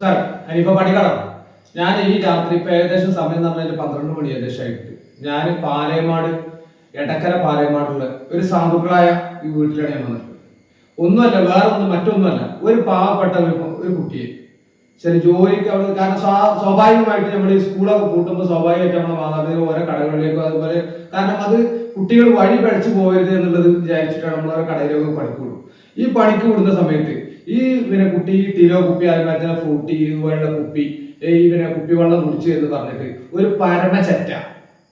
Sir അനിപ്പോ പണി കടന്നു? ഞാൻ ഈ രാത്രി ഇപ്പൊ ഏകദേശം സമയം പറഞ്ഞാൽ പന്ത്രണ്ട് മണി ഏകദേശം ആയിട്ട്. ഞാൻ പാലയമാട് എടക്കര പാലയമാടുള്ള ഒരു സാധുക്കളായ ഈ വീട്ടിലാണ് ഞാൻ വന്നിട്ടുള്ളത്. ഒന്നുമല്ല വേറെ ഒന്നും മറ്റൊന്നുമല്ല ഒരു പാവപ്പെട്ട ഒരു ഒരു കുട്ടിയെ. ശരി ജോലിക്ക് അവിടെ കാരണം സ്വാ- സ്വാഭാവികമായിട്ട് നമ്മൾ ഈ സ്കൂളൊക്കെ പൂട്ടുമ്പോൾ സ്വാഭാവികമായിട്ട് നമ്മുടെ മാതാപിതാക്കൾ ഓരോ കടകളിലേക്കും അതുപോലെ കാരണം അത് കുട്ടികൾ വഴി പഠിച്ചു പോകരുത് എന്നുള്ളത് വിചാരിച്ചിട്ടാണ് നമ്മൾ ഓരോ കടയിലൊക്കെ പണിക്കുള്ളൂ ഈ പണിക്ക് വിടുന്ന സമയത്ത് ഈ പിന്നെ കുട്ടി ടീലോ കുപ്പി അതിനകത്ത് ഫ്രൂട്ടി ഇതുപോലുള്ള കുപ്പി ഈ പിന്നെ കുപ്പി വെള്ളം കുടിച്ചു എന്ന് പറഞ്ഞിട്ട് ഒരു പരമചറ്റ.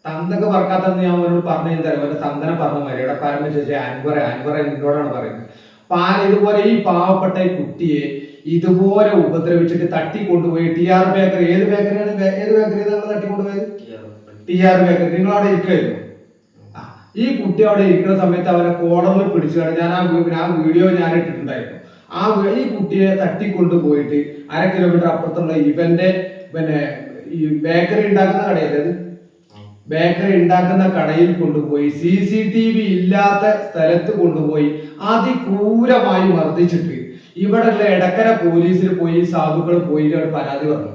തന്തൊക്കെ പറക്കാത്തെന്ന് ഞാൻ അവനോട് പറഞ്ഞു തരാം അവന്റെ തന്തനെ പറഞ്ഞ മാതിരി ഇവിടെ പരമ ചേച്ചി അൻവറ അൻവറ എന്നോടാണ് പറയുന്നത്. പാൽ ഇതുപോലെ ഈ പാവപ്പെട്ട ഈ കുട്ടിയെ ഇതുപോലെ ഉപദ്രവിച്ചിട്ട് തട്ടി കൊണ്ടുപോയി ടി ആർ ബേക്കറി. ഏത് ബേക്കറിയാണ്? ഏത് ബേക്കറി നമ്മൾ തട്ടി കൊണ്ടുപോയത് ടി ആർ ബേക്കറി. നിങ്ങൾ അവിടെ ഇരിക്കുമായിരുന്നു ഈ കുട്ടി അവിടെ ഇരിക്കുന്ന സമയത്ത് അവനെ കോളറിൽ പിടിച്ചു ഞാൻ ആ ആ വീഡിയോ ഞാൻ ഇട്ടിട്ടുണ്ടായിരുന്നു. ആ ഈ കുട്ടിയെ തട്ടിക്കൊണ്ടു പോയിട്ട് അര കിലോമീറ്റർ അപ്പുറത്തുള്ള ഇവന്റെ പിന്നെ ഈ ബേക്കറി ഉണ്ടാക്കുന്ന കടയല്ലേ അത്? ബേക്കറി ഉണ്ടാക്കുന്ന കടയിൽ കൊണ്ടുപോയി. സി സി ടി വി ഇല്ലാത്ത സ്ഥലത്ത് കൊണ്ടുപോയി. അതിക്രൂരമായി മർദ്ദിച്ചിട്ട്. ഇവിടെയുള്ള എടക്കര പോലീസിൽ പോയി സാധുക്കൾ പോയി പരാതി പറഞ്ഞു.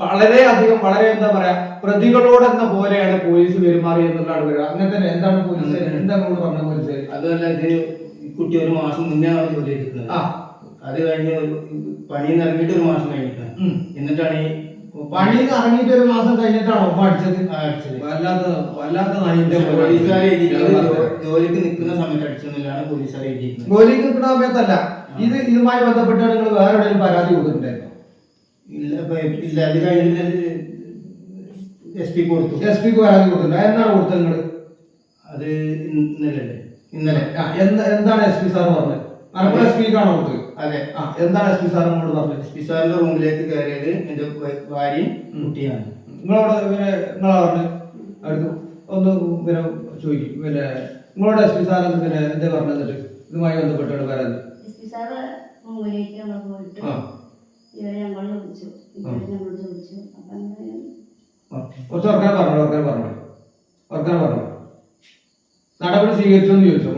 വളരെ അധികം വളരെ എന്താ പറയാ പ്രതികളോട് എന്ന പോലെയാണ് പോലീസ് പെരുമാറി എന്നുള്ളതാണ് പറയുക അങ്ങനെ തന്നെ എന്താണ് പോലീസ്? എന്താ പറഞ്ഞത് പറഞ്ഞ പോലീസ്? അതല്ല ഇത് ഈ കുട്ടി ഒരു മാസം മുന്നേ ജോലി എടുക്കുന്നത് ആ. അത് കഴിഞ്ഞ് ഒരു പണിയിൽ നിന്ന് ഇറങ്ങിയിട്ട് ഒരു മാസം കഴിഞ്ഞിട്ടാണ് എന്നിട്ടാണ് ഈ പണിയിൽ നിന്ന് ഇറങ്ങിയിട്ട് ഒരു മാസം കഴിഞ്ഞിട്ടാണോ ഒപ്പം അടിച്ചത്? അടിച്ചത്. വല്ലാത്ത വല്ലാത്ത നായിന്റെ പോലീസുകാർ. ജോലിക്ക് നിൽക്കുന്ന സമയത്ത് അടിച്ചെന്നുള്ളതാണ് പോലീസുകാർ എഴുതിയിരിക്കുന്നത് ജോലിക്ക് നിൽക്കുന്ന സമയത്തല്ല. ഇത് ഇതുമായി ബന്ധപ്പെട്ടാണ് നിങ്ങൾ വേറെ എവിടെയും പരാതി കൊടുത്തിട്ടുണ്ടായിരുന്നോ? ഇല്ല ഇല്ല അത് കഴിഞ്ഞിട്ട് എസ് പി കൊടുത്തു. എസ് പിക്ക് പരാതി കൊടുത്തിട്ടുണ്ട്? എന്നാണ് കൊടുത്തത് നിങ്ങൾ? അത് ഇന്നലെ ഇന്നലെ. എന്താണ് എസ് പി സാർ പറഞ്ഞത്? മലപ്പുറം എസ് പിക്കാണോ കൊടുത്തത്? അതെ ആ എന്താണ് എസ് പി സാർ എന്നോട് പറഞ്ഞത്? എസ് പി സാറിന്റെ റൂമിലേക്ക് കയറിയത് എന്റെ ഭാര്യയും കുട്ടിയാണ്. നിങ്ങളോട് പിന്നെ നിങ്ങളാ പറഞ്ഞത് അടുത്ത് ഒന്ന് പിന്നെ ചോദിക്കും പിന്നെ നിങ്ങളോട് എസ് പി സാർ പിന്നെ എന്താ പറഞ്ഞത് ഇതുമായി ബന്ധപ്പെട്ടാണ് പറയുന്നത് എസ് പി സാറ് റൂമിലേക്ക് നമ്മൾ പോയിട്ട് ആ. ഇവരെ ഞങ്ങൾ ചോദിച്ചു ഇവരെ ഞങ്ങൾ ചോദിച്ചു. അപ്പം അങ്ങനെ ഓക്കെ കുറച്ച് ഉറക്കാൻ പറഞ്ഞു ഉറക്കാൻ പറഞ്ഞു? ഉറക്കാൻ പറഞ്ഞു? നടപടി സ്വീകരിച്ചു എന്ന് ചോദിച്ചു.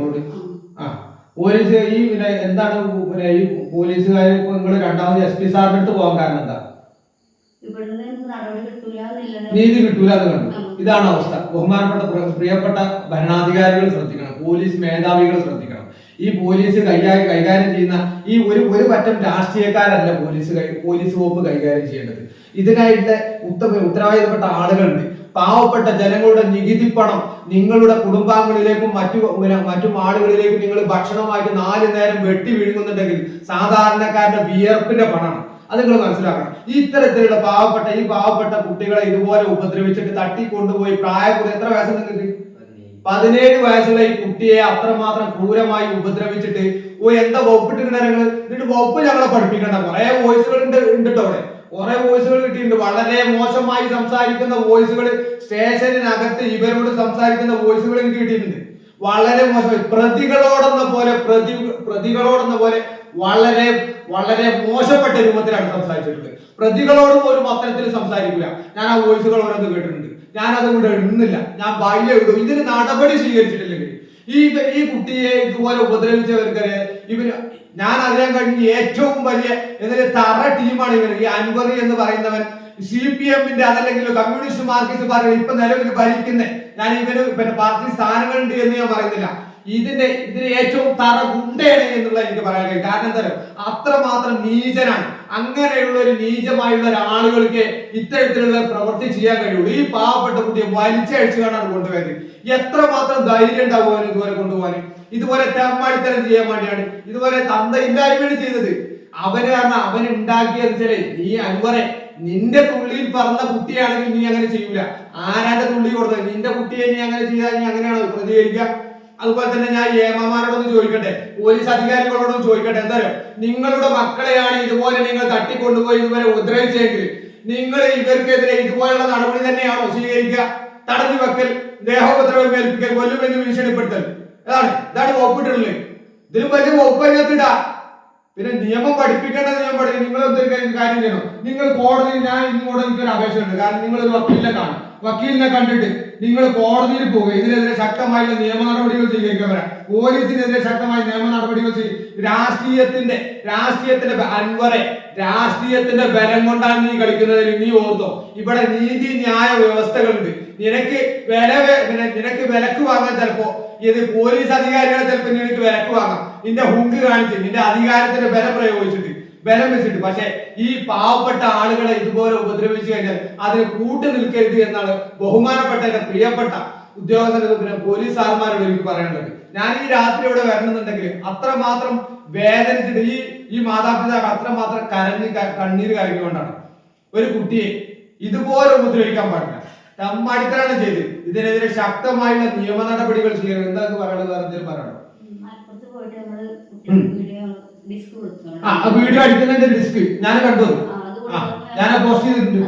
പോലീസ് ഈ പിന്നെ എന്താണ് പിന്നെ ഈ പോലീസുകാർ നിങ്ങൾ രണ്ടാമത് എസ് പി സാറിന്റെ അടുത്ത് പോകാൻ കാരണം എന്താ? നീതി കിട്ടൂല എന്ന് കണ്ടു. ഇതാണ് അവസ്ഥ. ബഹുമാനപ്പെട്ട പ്രിയപ്പെട്ട ഭരണാധികാരികൾ ശ്രദ്ധിക്കണം. പോലീസ് മേധാവികൾ ശ്രദ്ധിക്കണം. ഈ പോലീസ് കൈകാര്യം കൈകാര്യം ചെയ്യുന്ന ഈ ഒരു ഒരു പറ്റം രാഷ്ട്രീയക്കാരല്ല പോലീസ് പോലീസ് വകുപ്പ് കൈകാര്യം ചെയ്യേണ്ടത്. ഇതിനായിട്ട് ഉത്തര ഉത്തരവാദിത്തപ്പെട്ട ആളുകളുണ്ട്. പാവപ്പെട്ട ജനങ്ങളുടെ നികുതി പണം നിങ്ങളുടെ കുടുംബാംഗങ്ങളിലേക്കും മറ്റു മറ്റു ആളുകളിലേക്കും നിങ്ങൾ ഭക്ഷണമായിട്ട് നാല് നേരം വെട്ടി വിഴുങ്ങുന്നുണ്ടെങ്കിൽ സാധാരണക്കാരന്റെ വിയർപ്പിന്റെ പണമാണ്. അത് നിങ്ങൾ മനസ്സിലാക്കണം. ഈ ഇത്തരത്തിലുള്ള പാവപ്പെട്ട ഈ പാവപ്പെട്ട കുട്ടികളെ ഇതുപോലെ ഉപദ്രവിച്ചിട്ട് തട്ടിക്കൊണ്ടുപോയി പ്രായപൂർത്തി എത്ര വയസ്സ് നിങ്ങൾക്ക്? പതിനേഴ് വയസ്സുള്ള ഈ കുട്ടിയെ അത്രമാത്രം ക്രൂരമായി ഉപദ്രവിച്ചിട്ട് ഓ എന്താ വകുപ്പിട്ടിട്ടുണ്ട് നിങ്ങൾ? എന്നിട്ട് വകുപ്പ് ഞങ്ങളെ പഠിപ്പിക്കണ്ട. കുറെ വോയിസുകൾ ഉണ്ട് ഉണ്ട് കേട്ടോ അവിടെ. കുറെ വോയിസുകൾ കിട്ടിയിട്ടുണ്ട്. വളരെ മോശമായി സംസാരിക്കുന്ന വോയിസുകൾ സ്റ്റേഷനിനകത്ത് ഇവരോട് സംസാരിക്കുന്ന വോയിസുകൾ എനിക്ക് കിട്ടിയിട്ടുണ്ട്. വളരെ മോശമായി. പ്രതികളോടെന്ന പോലെ പ്രതി പ്രതികളോടെന്ന പോലെ വളരെ വളരെ മോശപ്പെട്ട രൂപത്തിലാണ് സംസാരിച്ചിട്ടുള്ളത്. പ്രതികളോടും ഒരു അത്തരത്തിൽ സംസാരിക്കില്ല ഞാൻ ആ വോയിസുകൾ ഓരോന്ന് കേട്ടിട്ടുണ്ട്. ഞാൻ അത് ഇവിടെ ഇടുന്നില്ല ഞാൻ ബാല്യം ഇടും ഇതിന് നടപടി സ്വീകരിച്ചിട്ടില്ലെങ്കിൽ ഈ ഈ കുട്ടിയെ ഇതുപോലെ ഉപദ്രവിച്ചവർക്കറിയാം ഇവർ ഞാൻ അറിയാൻ കഴിഞ്ഞ ഏറ്റവും വലിയ എന്നൊരു തറ ടീമാണ് ഇവർ ഈ അൻവറി എന്ന് പറയുന്നവൻ സി പി എമ്മിന്റെ അതല്ലെങ്കിൽ കമ്മ്യൂണിസ്റ്റ് മാർക്സിസ്റ്റ് പാർട്ടി ഇപ്പൊ നിലവിൽ ഭരിക്കുന്ന ഞാൻ ഇവന് പിന്നെ പാർട്ടി സ്ഥാനങ്ങളുണ്ട് എന്ന് ഞാൻ പറയുന്നില്ല. ഇതിന്റെ ഇതിന് ഏറ്റവും തറ ഗുണ്ടയാണ് എന്നുള്ള എനിക്ക് പറയാൻ കഴിയും. കാരണം എന്താ അത്രമാത്രം നീചനാണ്. അങ്ങനെയുള്ള ഒരു നീചമായുള്ള ഒരാളുകൾക്ക് ഇത്തരത്തിലുള്ള പ്രവൃത്തി ചെയ്യാൻ കഴിയുള്ളൂ. ഈ പാവപ്പെട്ട കുട്ടിയെ വലിച്ചഴിച്ചു കാണാണ് കൊണ്ടുപോയത്. എത്രമാത്രം ധൈര്യം ഉണ്ടാവും ഇതുവരെ കൊണ്ടുപോകാൻ? ഇതുപോലെ തെമ്മാടിത്തരം ചെയ്യാൻ വേണ്ടിയാണ്. ഇതുപോലെ തന്ത ഇല്ലായ്മയാണ് ചെയ്തത്. അവന് കാരണം അവൻ ഉണ്ടാക്കിയത് വെച്ചാലേ നീ അൻവറെ നിന്റെ തുള്ളിയിൽ പറഞ്ഞ കുട്ടിയാണെങ്കിൽ നീ അങ്ങനെ ചെയ്യൂല. ആരാന്റെ തുള്ളി കൊടുത്തത്? നിന്റെ കുട്ടിയെ നീ അങ്ങനെ ചെയ്താൽ നീ അങ്ങനെയാണ് പ്രതികരിക്കുക? അതുപോലെ തന്നെ ഞാൻ ഏമാമാരോടൊന്ന് ചോദിക്കട്ടെ. പോലീസ് അധികാരികളോടൊന്നും ചോദിക്കട്ടെ. എന്തായാലും നിങ്ങളുടെ മക്കളെയാണ് ഇതുപോലെ നിങ്ങൾ തട്ടിക്കൊണ്ടുപോയി ഇതുപോലെ ഉപദ്രവിച്ചെങ്കിൽ നിങ്ങൾ ഇവർക്കെതിരെ ഇതുപോലുള്ള നടപടി തന്നെയാണോ സ്വീകരിക്കുക? തടഞ്ഞു വെക്കൽ ദേഹോപദ്രവം ഏൽപ്പിക്കൽ കൊല്ലുമെന്ന് ഭീഷണിപ്പെടുത്തൽ അതാണ് ഇതാണ് വകുപ്പിട്ടുള്ളത് ഇതിലും വലിയ വകുപ്പ് അതിനകത്തിടാ പിന്നെ നിയമം പഠിപ്പിക്കേണ്ട ഞാൻ പഠിക്കും നിങ്ങൾ എന്തൊരു കാര്യം ചെയ്യണം? നിങ്ങൾ കോടതി ഞാൻ ഇങ്ങോട്ട് എനിക്കൊരു അപേക്ഷ ഉണ്ട് കാരണം നിങ്ങൾ ഒരു വക്കീലിനെ കാണും. വക്കീലിനെ കണ്ടിട്ട് നിങ്ങൾ കോടതിയിൽ പോകുക ഇതിനെതിരെ ശക്തമായുള്ള നിയമ നടപടികൾ സ്വീകരിക്കാൻ പറയാം. പോലീസിനെതിരെ ശക്തമായ നിയമ നടപടികൾ രാഷ്ട്രീയത്തിന്റെ രാഷ്ട്രീയത്തിന്റെ അൻവറെ രാഷ്ട്രീയത്തിന്റെ ബലം കൊണ്ടാണ് നീ കളിക്കുന്നത് നീ ഓർത്തോ. ഇവിടെ നീതി ന്യായ വ്യവസ്ഥകളുണ്ട്. നിനക്ക് വില നിനക്ക് വിലക്ക് വാങ്ങാൻ ചിലപ്പോ ഇത് പോലീസ് അധികാരികളെ ചിലപ്പോ നിനക്ക് വിലക്ക് വാങ്ങാം. നിന്റെ ഹുങ്ക് കാണിച്ച് നിന്റെ അധികാരത്തിന്റെ ബലം പ്രയോഗിച്ചിട്ട്. ബലം വെച്ചിട്ട് പക്ഷെ ഈ പാവപ്പെട്ട ആളുകളെ ഇതുപോലെ ഉപദ്രവിച്ചു കഴിഞ്ഞാൽ അതിന് കൂട്ടു നിൽക്കരുത് എന്നാണ് ബഹുമാനപ്പെട്ട എന്റെ പ്രിയപ്പെട്ട ഉദ്യോഗസ്ഥരുടെ പിന്നെ പോലീസ് സാർമാരോട് എനിക്ക് പറയാനുള്ളത്. ഞാൻ ഈ രാത്രി ഇവിടെ വരണമെന്നുണ്ടെങ്കിൽ അത്രമാത്രം വേദനിച്ചിട്ട് ഈ ഈ മാതാപിതാക്കൾ അത്രമാത്രം കരഞ്ഞ് കണ്ണീര് കരഞ്ഞുകൊണ്ടാണ് ഒരു കുട്ടിയെ ഇതുപോലെ ഉപദ്രവിക്കാൻ പാടില്ല. തമ്മാടിത്തരാണ് ചെയ്ത് ഇതിനെതിരെ ശക്തമായുള്ള നിയമ നടപടികൾ ചെയ്യണം എന്താ പറയുന്നത് വേറെ എന്തെങ്കിലും പറയണോ. വീഡിയോ ആ വീഡിയോ അടിക്കുന്നതിന്റെ ഡിസ്ക് ഞാൻ കണ്ടു ഞാൻ പോസ്റ്റ് ചെയ്തിട്ടുണ്ട്.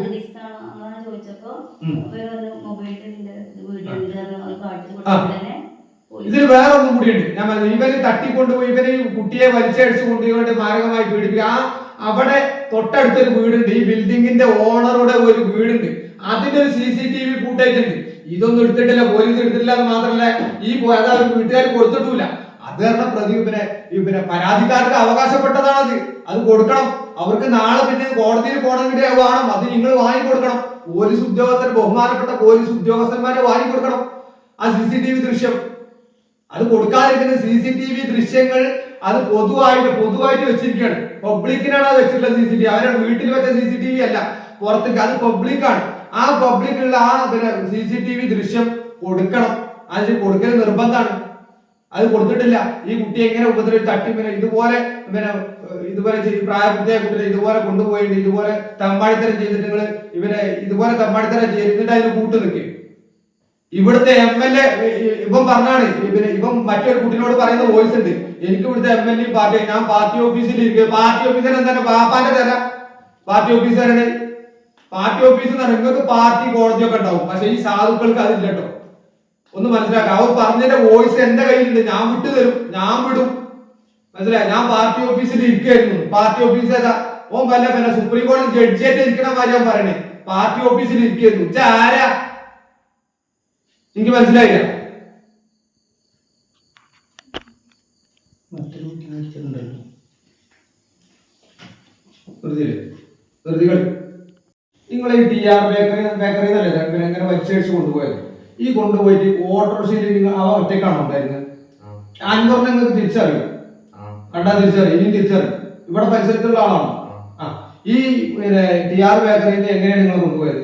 ഇതിൽ വേറെ ഒന്നും കൂടിയുണ്ട്. ഞാൻ പറഞ്ഞു ഇവന് തട്ടിക്കൊണ്ടുപോയി ഇവർ ഈ കുട്ടിയെ വലിച്ചടിച്ച് കൊണ്ടുപോയി മാരകമായി പീഡിപ്പിക്കുക. ആ അവിടെ തൊട്ടടുത്തൊരു വീടുണ്ട്. ഈ ബിൽഡിങ്ങിന്റെ ഓണറുടെ ഒരു വീടുണ്ട്. അതിന്റെ ഒരു C C T V footage ഉണ്ട്. ഇതൊന്നും എടുത്തിട്ടില്ല പോലീസ് എടുത്തിട്ടില്ല എന്ന് മാത്രമല്ല ഈ അതാ വീട്ടുകാർ കൊടുത്തിട്ടില്ല അത് കാരണം പ്രതി ഇവനെ പിന്നെ പരാതിക്കാർക്ക് അവകാശപ്പെട്ടതാണത്. അത് കൊടുക്കണം. അവർക്ക് നാളെ പിന്നെ കോടതിയിൽ പോകണമെങ്കിൽ വേണം. അത് നിങ്ങൾ വാങ്ങിക്കൊടുക്കണം പോലീസ് ഉദ്യോഗസ്ഥർ ബഹുമാനപ്പെട്ട പോലീസ് ഉദ്യോഗസ്ഥന്മാരെ വാങ്ങി കൊടുക്കണം. ആ സി സി ടി വി ദൃശ്യം. അത് കൊടുക്കാതിരിക്കുന്ന സി സി ടി വി ദൃശ്യങ്ങൾ അത് പൊതുവായിട്ട് പൊതുവായിട്ട് വെച്ചിരിക്കുകയാണ്. പബ്ലിക്കിനാണ് അത് വെച്ചിട്ടുള്ളത് സി സി ടി വി. അവരുടെ വീട്ടിൽ വെച്ച സി സി ടി വി അല്ല. പുറത്തേക്ക് അത് പബ്ലിക്കാണ്. ആ പബ്ലിക്കുള്ള ആ സി സി ടി വി ദൃശ്യം കൊടുക്കണം. അത് കൊടുക്കൽ നിർബന്ധമാണ്. അത് കൊടുത്തിട്ടില്ല. ഈ കുട്ടി എങ്ങനെ ഉപദ്രവിച്ച് തട്ടി പിന്നെ ഇതുപോലെ പിന്നെ ഇതുപോലെ പ്രായപൂർത്തിയായ കുട്ടിയെ ഇതുപോലെ കൊണ്ടുപോയിട്ട് ഇതുപോലെ തമ്പാടിത്തരം ചെയ്തിട്ട് നിങ്ങൾ ഇവരെ ഇതുപോലെ തമ്പാടിത്തരം ചെയ്തിട്ട് അതിന് കൂട്ടു നിൽക്കും ഇവിടുത്തെ എം എൽ എ ഇവൻ പറഞ്ഞാണ് ഇവന് ഇവൻ മറ്റൊരു കുട്ടിനോട് പറയുന്ന വോയിസ് ഉണ്ട്. എനിക്ക് ഇവിടുത്തെ എം എൽ എ പാർട്ടി ഞാൻ പാർട്ടി ഓഫീസിൽ ഇരിക്കുക പാർട്ടി ഓഫീസർ എന്താണ് പാപ്പാന്റെ തല പാർട്ടി ഓഫീസറാണ് പാർട്ടി ഓഫീസ് എന്ന് പറഞ്ഞാൽ നിങ്ങൾക്ക് പാർട്ടി കോടതിയൊക്കെ ഉണ്ടാവും. പക്ഷെ ഈ സാധുക്കൾക്ക് അതില്ല കേട്ടോ ഒന്ന് മനസ്സിലാക്കുക അവർ പറഞ്ഞതിന്റെ വോയിസ് എന്റെ കയ്യിലുണ്ട്. ഞാൻ വിട്ടു തരും ഞാൻ വിടും. മനസ്സിലായി? ഞാൻ പാർട്ടി ഓഫീസിൽ ഇരിക്കായിരുന്നു പാർട്ടി ഓഫീസ് ഏതാ ഓൻ വല്ല പിന്നെ സുപ്രീം കോടതി ജഡ്ജിയായിട്ട് ഇരിക്കണ മാതിരി ഞാൻ പറയണേ. പാർട്ടി ഓഫീസിൽ ഇരിക്കായിരുന്നു ഇജ്ജ് ആരാ? എനിക്ക് മനസ്സിലായില്ല. നിങ്ങളെ നിങ്ങൾ ഈ ടി ആർ ബേക്കറി ബേക്കറി എന്നല്ലേ? ഇങ്ങനെ വലിച്ചടിച്ച് കൊണ്ടുപോയത്. ഈ കൊണ്ടുപോയിട്ട് ഓട്ടോറിക്ഷയിൽ അവ ഒറ്റക്കാണ് ഉണ്ടായിരുന്നത്? അൻവറിനെ നിങ്ങൾക്ക് തിരിച്ചറിയും. കണ്ടാൽ തിരിച്ചറിയും. ഇനിയും തിരിച്ചറിയും. ഇവിടെ പരിസരത്തുള്ള ആളാണോ? ആ. ഈ പിന്നെ ടി ആർ ബേക്കറിയിൽ എങ്ങനെയാണ് നിങ്ങൾ കൊണ്ടുപോയത്?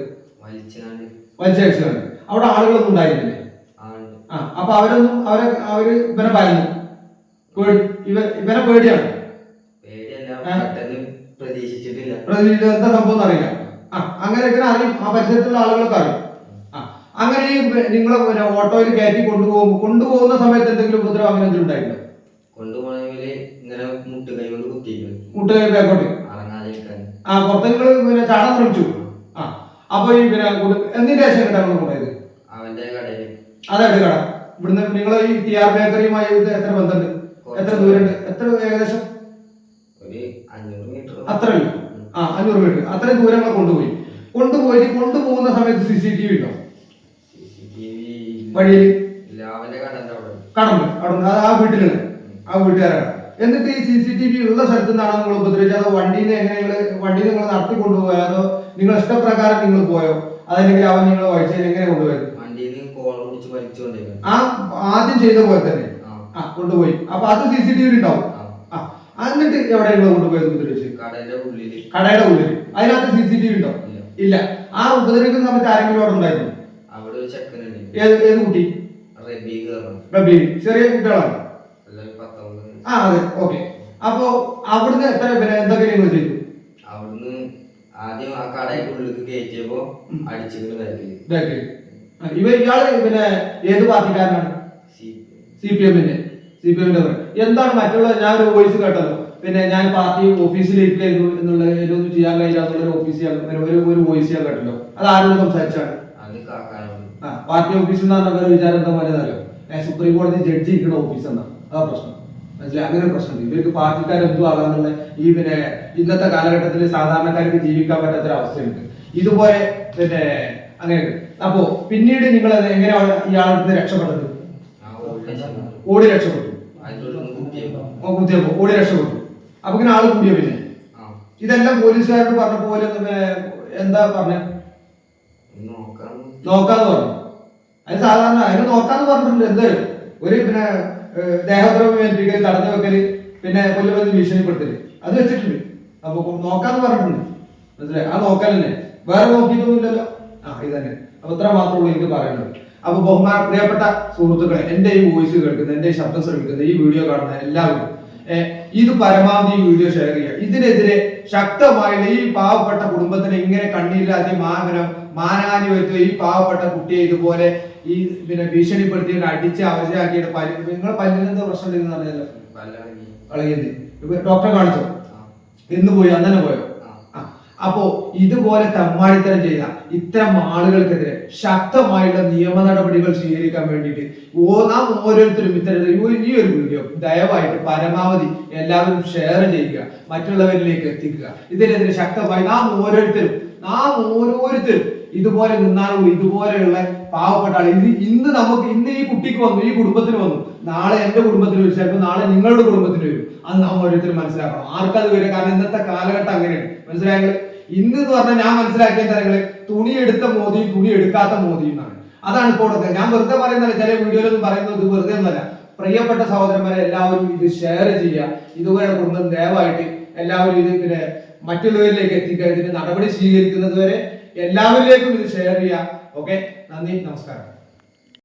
വലിച്ചാണ് അവിടെ ആളുകളൊന്നും ഉണ്ടായിരുന്നില്ലേ? ആ അപ്പൊ അവരൊന്നും അവരെ അവർ ഇവനെ ഭയന്നു. ഇവ ഇവനെ പേടിയാണ്. പ്രതീക്ഷിച്ചിട്ടില്ല. പ്രതിനിധി എന്താ സംഭവം അറിയില്ല. ആ. അങ്ങനെ അറിയും. ആ പരിസരത്തുള്ള ആളുകൾക്ക് അറിയും. ആ അങ്ങനെ നിങ്ങൾ പിന്നെ ഓട്ടോയിൽ കയറ്റി കൊണ്ടുപോകും. കൊണ്ടുപോകുന്ന സമയത്ത് എന്തെങ്കിലും ഉപദ്രവം അങ്ങനെ എന്തെങ്കിലും ഉണ്ടായിട്ടുണ്ടോ? കൊണ്ടുപോകണമെങ്കിൽ ഇങ്ങനെ മുട്ടുകൈ കൊണ്ട് കുത്തിയിരിക്കുന്നു മുട്ടുകൈ ബാക്കോട്ട്? അറങ്ങാതിരിക്കാൻ ആ പുറത്ത് നിങ്ങൾ പിന്നെ ചാടാൻ ശ്രമിച്ചു. ആ അപ്പൊ ഈ പിന്നെ എന്തിന്റെ ശേഷം കിട്ടാൻ കൊണ്ടുപോയത്? അവന്റെ കടയിൽ അതായത് കട. ഇവിടുന്ന് നിങ്ങൾ ഈ ടി ആർ ബേക്കറിയുമായി എത്ര ബന്ധമുണ്ട്? എത്ര ദൂരമുണ്ട്? എത്ര ഏകദേശം? ഒരു അഞ്ഞൂറ് മീറ്റർ. അത്ര ആ അഞ്ഞൂറ് മീറ്റർ. അത്രയും ദൂരങ്ങൾ കൊണ്ടുപോയി. കൊണ്ടുപോയിട്ട് കൊണ്ടുപോകുന്ന സമയത്ത് സി സി ടി വി ഉണ്ടോ? വഴിയിൽ? കടന്നു കടന്നു അത് ആ വീട്ടിലാണ് ആ വീട്ടുകാരാണ്. എന്നിട്ട് ഈ സി സി ടി വി ഉള്ള സ്ഥലത്ത് നിന്നാണോ നിങ്ങൾ ഉപദ്രവിച്ചത്? അതോ വണ്ടിയിൽ എങ്ങനെ നിങ്ങൾ വണ്ടി നിങ്ങൾ നടത്തി കൊണ്ടുപോയോ അതോ നിങ്ങൾ ഇഷ്ടപ്രകാരം നിങ്ങൾ പോയോ? അതല്ലെങ്കിൽ അവൻ നിങ്ങൾ വഴിച്ചതിൽ എങ്ങനെ കൊണ്ടുപോയത്? ആ ആദ്യം ചെയ്ത പോലെ തന്നെ. ആ. കൊണ്ടുപോയി. അപ്പൊ അത് സി സി ടി വി ഉണ്ടാവും. ആ. എന്നിട്ട് എവിടെ നിങ്ങൾ കൊണ്ടുപോയത് ഉപദ്രവിച്ച് കടയുടെ ഉള്ളിൽ. കടയുടെ ഉള്ളിൽ അതിനകത്ത് സി സി ടി വി ഉണ്ടാവും ഇല്ല. ആ ഉപദ്രവിക്കുന്ന സമയത്ത് ആരെങ്കിലും അവിടെ ഉണ്ടായിരുന്നു? അവിടെ ഒരു ഏത് ഏത് കുട്ടി? റബി ചെറിയ കുട്ടികളാണ്. ആ അതെ. ഓക്കെ. അപ്പോ അവിടുന്ന് എത്ര പേര്? എന്തൊക്കെ നിങ്ങൾ ചെയ്തു അവിടുന്ന് ആദ്യം ആ കടയുടെ ഉള്ളിൽ കയറ്റിയപ്പോ. അടിച്ചിട്ട് ബാക്കിൽ ഇവ ഇയാൾ പിന്നെ ഏത് പാർട്ടിക്കാരനാണ്? സി പി എമ്മിന്റെ. സി പി എമ്മിന്റെ എന്താണ് മറ്റുള്ള ഞാൻ ഒരു വോയിസ് കേട്ടല്ലോ. പിന്നെ ഞാൻ പാർട്ടി ഓഫീസിൽ ഇരിക്കുന്നു എന്നുള്ള ഒന്നും ചെയ്യാൻ കഴിയില്ല എന്നുള്ള ഒരു ഓഫീസ് ഒരു ഒരു വോയിസ് ഞാൻ കേട്ടല്ലോ. അത് ആരോട് സംസാരിച്ചാണ്? പാർട്ടി ഓഫീസ് എന്ന് പറഞ്ഞ വിചാരം എന്താ പോലെ അറിയോ സുപ്രീം കോടതി ജഡ്ജി ഇരിക്കുന്ന ഓഫീസ് എന്നാ. അതാ പ്രശ്നം. മനസ്സിലായി? അങ്ങനെ ഒരു പ്രശ്നമുണ്ട് ഇവർക്ക് പാർട്ടിക്കാർ എന്തും ആകാന്നുള്ള ഈ പിന്നെ ഇന്നത്തെ കാലഘട്ടത്തിൽ സാധാരണക്കാർക്ക് ജീവിക്കാൻ പറ്റാത്ത അവസ്ഥയുണ്ട് ഇതുപോലെ പിന്നെ അങ്ങനെ അപ്പോ പിന്നീട് നിങ്ങൾ എങ്ങനെയാണ് ഇയാളുടെ അടുത്ത് രക്ഷപ്പെട്ടത് ഓടി രക്ഷപ്പെട്ടു കുത്തിയപ്പോ ഓടി രക്ഷപ്പെട്ടു അപ്പൊ ഇങ്ങനെ ആൾ കൂടിയോ പിന്നെ? ഇതെല്ലാം പോലീസുകാരോട് പറഞ്ഞ പോലെ എന്താ പറഞ്ഞ? നോക്കാന്ന് പറഞ്ഞു? അത് സാധാരണ അതിന് നോക്കാന്ന് പറഞ്ഞിട്ടുണ്ട് എന്തായാലും. ഒരു പിന്നെ ദേഹദ്രവം ഏൽപ്പിക്കൽ തടഞ്ഞു വെക്കൽ പിന്നെ കൊല്ലുമെന്ന് ഭീഷണിപ്പെടുത്തൽ. അത് വെച്ചിട്ടുണ്ട്. അപ്പൊ നോക്കാന്ന് പറഞ്ഞിട്ടുണ്ട്. മനസ്സിലായി? ആ നോക്കലല്ലേ വേറെ നോക്കിയിട്ടൊന്നുമില്ലല്ലോ. ആ ഇതന്നെ. അപ്പൊ ഇത്ര മാത്രമേ ഉള്ളൂ എനിക്ക് പറയാനുള്ളത്. അപ്പൊ ബഹുമാന പ്രിയപ്പെട്ട സുഹൃത്തുക്കളെ എന്റെ ഈ വോയിസ് കേൾക്കുന്ന എന്റെ ഈ ശബ്ദം ശ്രമിക്കുന്ന ഈ വീഡിയോ കാണുന്ന എല്ലാവരും ഇത് പരമാവധി വീഡിയോ ഷെയർ ചെയ്യുക. ഇതിനെതിരെ ശക്തമായിട്ട് ഈ പാവപ്പെട്ട കുടുംബത്തിന് ഇങ്ങനെ കണ്ണീരില്ലാതെ മാനം മാനാനി വരുത്തുക ഈ പാവപ്പെട്ട കുട്ടിയെ ഇതുപോലെ ഈ പിന്നെ ഭീഷണിപ്പെടുത്തി അടിച്ച് അവശയാക്കിയിട്ട് പല്ല് നിങ്ങൾ പല്ലിനെന്താ പ്രശ്നം പറഞ്ഞല്ലോ? ഡോക്ടറെ കാണിച്ചോ. ഇന്ന് പോയി അന്നെ പോയോ. അപ്പോ ഇതുപോലെ തമ്മാടിത്തരം ചെയ്ത ഇത്തരം ആളുകൾക്കെതിരെ ശക്തമായുള്ള നിയമ നടപടികൾ സ്വീകരിക്കാൻ വേണ്ടിയിട്ട് ഓ നാം ഓരോരുത്തരും ഇത്തരത്തിൽ ഈ ഒരു- വീഡിയോ ദയവായിട്ട് പരമാവധി എല്ലാവരും ഷെയർ ചെയ്യുക മറ്റുള്ളവരിലേക്ക് എത്തിക്കുക. ഇതിനെതിരെ ശക്തമായി നാം ഓരോരുത്തരും നാം ഓരോരുത്തരും ഇതുപോലെ നിന്നാലും ഇതുപോലെയുള്ള പാവപ്പെട്ട ആൾ ഇത് ഇന്ന് നമുക്ക് ഇന്ന് ഈ കുട്ടിക്ക് വന്നു ഈ കുടുംബത്തിന് വന്നു. നാളെ എന്റെ കുടുംബത്തിന് വരും. ചിലപ്പോൾ നാളെ നിങ്ങളുടെ കുടുംബത്തിന് വരും. അത് നാം ഓരോരുത്തരും മനസ്സിലാക്കണം. ആർക്കത് വരും കാരണം ഇന്നത്തെ കാലഘട്ടം അങ്ങനെയാണ്. മനസ്സിലായെങ്കിൽ ഇന്ന് എന്ന് പറഞ്ഞാൽ ഞാൻ മനസ്സിലാക്കിയ തരങ്ങൾ തുണി എടുത്ത മോദിയും തുണി എടുക്കാത്ത മോദിയും എന്നാണ്. അതാണ് ഇപ്പോൾ ഞാൻ വെറുതെ പറയുന്നില്ല ചില വീഡിയോയിലൊന്നും പറയുന്നത് വെറുതെ ഒന്നല്ല പ്രിയപ്പെട്ട സഹോദരന്മാരെ എല്ലാവരും ഇത് ഷെയർ ചെയ്യുക. ഇതുവരെ കുടുംബം ദയവായിട്ട് എല്ലാവരും ഇത് പിന്നെ മറ്റുള്ളവരിലേക്ക് എത്തിക്കുക. ഇതിന് നടപടി സ്വീകരിക്കുന്നത് വരെ എല്ലാവരിലേക്കും ഇത് ഷെയർ ചെയ്യുക. ഓക്കെ നന്ദി. നമസ്കാരം.